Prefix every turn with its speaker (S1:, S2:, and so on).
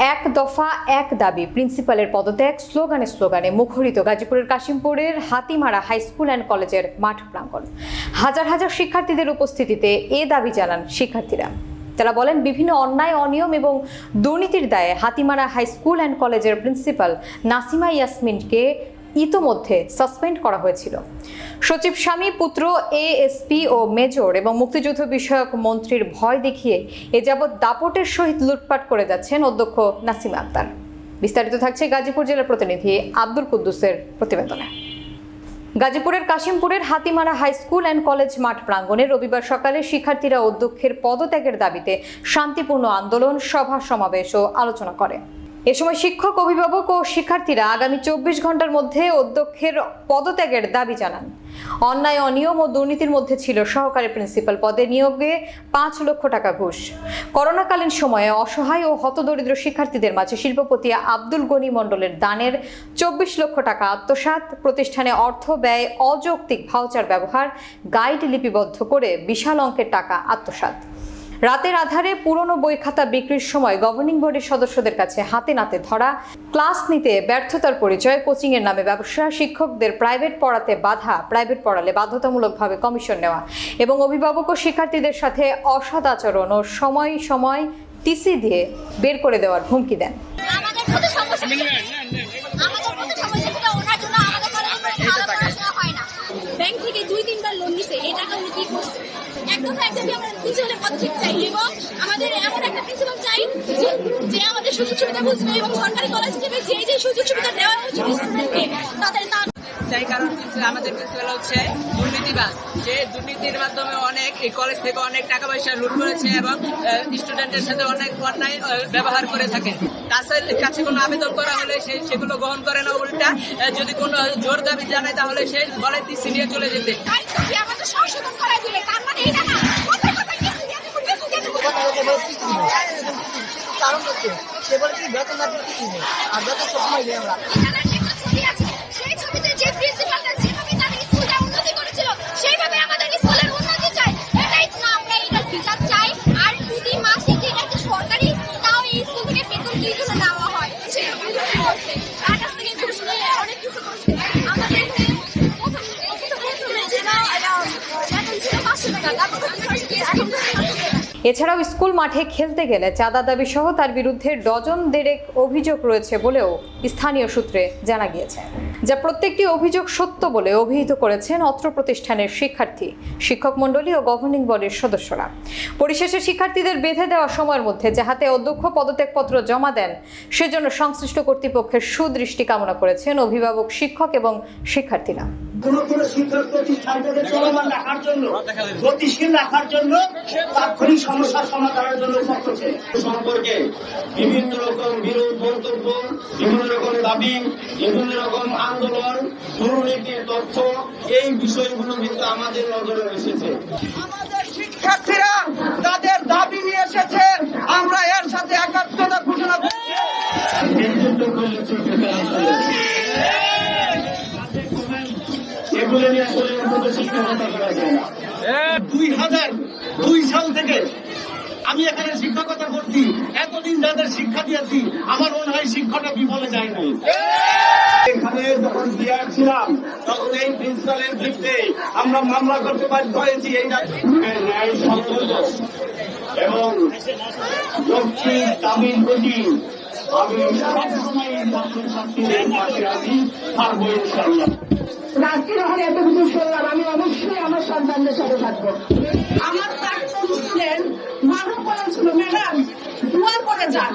S1: এক দফা, এক দাবি। প্রিন্সিপালের পদত্যাগ, স্লোগানে স্লোগানে মুখরিত। গাজীপুরের কাশিমপুরের হাতিমারা হাই স্কুল অ্যান্ড কলেজের মাঠ প্রাঙ্গণ। হাজার হাজার শিক্ষার্থীদের উপস্থিতিতে এ দাবি জানান শিক্ষার্থীরা। তারা বলেন, বিভিন্ন অন্যায়, অনিয়ম এবং দুর্নীতির দায়ে হাতিমারা হাই স্কুল অ্যান্ড কলেজের প্রিন্সিপাল নাসিমা ইয়াসমিনকে ইতোমধ্যে সাসপেন্ড করা হয়েছিল। সচিব স্বামী, পুত্র, এএসপি ও মেজর এবং মুক্তিযুদ্ধ বিষয়ক মন্ত্রীর ভয় দেখিয়ে এ যাবৎ দাপটের সহিত লুটপাট করে যাচ্ছেন অধ্যক্ষ নাসিমা আক্তার। বিস্তারিত থাকছে গাজীপুর জেলার প্রতিনিধি আব্দুল কুদ্দুসের প্রতিবেদনে। গাজীপুরের কাশিমপুরের Hatimara high school and college মাঠ প্রাঙ্গণে রবিবার সকালে শিক্ষার্থীরা অধ্যক্ষের পদত্যাগের দাবিতে শান্তিপূর্ণ আন্দোলন, সভা, সমাবেশ ও আলোচনা করে। এ সময় শিক্ষক, অভিভাবক ও শিক্ষার্থীরা আগামী চব্বিশ ঘণ্টার মধ্যে অধ্যক্ষের পদত্যাগের দাবি জানান। অন্যায়, অনিয়ম ও দুর্নীতির মধ্যে ছিল সহকারী প্রিন্সিপাল পদে নিয়োগে পাঁচ লক্ষ টাকা ঘুষ। করোনাকালীন সময়ে অসহায় ও হতদরিদ্র শিক্ষার্থীদের মাঝে শিল্পপতি আব্দুল গনি মণ্ডলের দানের চব্বিশ লক্ষ টাকা আত্মসাৎ, প্রতিষ্ঠানে অর্থ ব্যয়, অযৌক্তিক ভাউচার ব্যবহার, গাইড লিপিবদ্ধ করে বিশাল অঙ্কের টাকা আত্মসাৎ। রাতের আধারে পুরনো বই খাতা বিক্রির সময় গভর্নিং বোর্ডের সদস্যদের কাছে হাতে নাতে ধরা, ক্লাস নিতে ব্যর্থতার পরিচয় কোচিং এর নামে ব্যবসা, শিক্ষকদের প্রাইভেট পড়াতে বাধা প্রাইভেট পড়ালে বাধ্যতামূলকভাবে কমিশন নেওয়া এবং অভিভাবক ও শিক্ষার্থীদের সাথে অসৎ আচরণ ও সময় সময় টিসি দিয়ে বের করে দেওয়ার হুমকি দেন।
S2: দুই তিনবার লোন নিছে এই টাকা উনি কি করছে? একদম একদমই আমরা প্রিন্সিপালের পদক্ষেপ চাই। এবং আমাদের এমন একটা প্রিন্সিপাল চাই যে যে আমাদের সুযোগ সুবিধা বুঝবে এবং সরকারি কলেজ থেকে যে যে সুযোগ সুবিধা দেওয়া হচ্ছে স্টুডেন্টকে তাদের তা
S3: যাই কারণ আমাদের প্রিন্সিপাল হচ্ছে দুর্নীতিবাজ। সে দুর্নীতির মাধ্যমে অনেক এই কলেজ থেকে অনেক টাকা পয়সা লুট করেছে এবং স্টুডেন্টের সাথে অনেক অন্যায় ব্যবহার করে থাকে। তার কাছে কোনো আবেদন করা হলে সে সেগুলো গ্রহণ করে না উল্টা যদি কোনো জোর দাবি জানায় তাহলে সে বলে সিনিয়র চলে যেতে।
S4: কারণ হচ্ছে সে বলে কি, বেতন না দিতে আর বেতন সবসময় দেয় আমরা।
S5: সেই ছবিতে যে প্রিন্সিপালটা
S1: এছাড়াও স্কুল মাঠে খেলতে গেলে চাঁদা দাবি সহ তার বিরুদ্ধে ডজন দেড়েক অভিযোগ রয়েছে বলেও স্থানীয় সূত্রে জানা গিয়েছে। যা প্রত্যেকটি অভিযোগ সত্য বলে অভিহিত করেছেন অত্র প্রতিষ্ঠানের শিক্ষার্থী, শিক্ষক মণ্ডলী ও গভর্নিং বডির সদস্যরা। পরিশেষে শিক্ষার্থীদের বেঁধে দেওয়া সময়ের মধ্যে যাহাতে অধ্যক্ষ পদত্যাগপত্র জমা দেন, সেজন্য সংশ্লিষ্ট কর্তৃপক্ষের সুদৃষ্টি কামনা করেছেন অভিভাবক, শিক্ষক এবং শিক্ষার্থীরা।
S6: কোন কোন শিক্ষা প্রতিষ্ঠানটাকে চলমান রাখার জন্য গতিশীল রাখার জন্য তাৎক্ষণিক সমস্যার সমাধানের জন্য
S7: সম্পর্কে বিভিন্ন রকম বিরোধ মন্তব্য বিভিন্ন রকম দাবি বিভিন্ন রকম আন্দোলন দুর্নীতির তথ্য এই বিষয়গুলো কিন্তু আমাদের নজরে এসেছে।
S4: আমাদের শিক্ষার্থীরা তাদের দাবি নিয়ে এসেছে আমরা এর সাথে একাত্মতা ঘোষণা করছি
S7: নেতৃত্ব করলে চলবে না আসলে। এগুলো নিয়ে আসলে উন্নত শিক্ষকতা করা যায় না
S6: দুই হাজার দুই সাল থেকে আমি এখানে শিক্ষকতা করছি এতদিন যাদের শিক্ষা দিয়েছি আমার মনে হয় শিক্ষাটা বিফলে যায় নাই এখানে যখন বিয়ার ছিলাম তখন এই প্রিন্সিপালের বিরুদ্ধে আমরা মামলা করতে বাধ্য হয়েছি এই ন্যায় সংগত এবং লক্ষ্মীর দাবির প্রতি আমি সবসময় ছাত্রছাত্রীদের পাশে আছি থাকব ইনশাল্লাহ
S8: আজকে যখন এত কিছু শুনলাম আমি অবশ্যই আমার সন্তানদের সাথে আমার প্রাক্তন স্টুডেন্ট মানব বলেছিল ম্যাডাম দোয়া করে যান।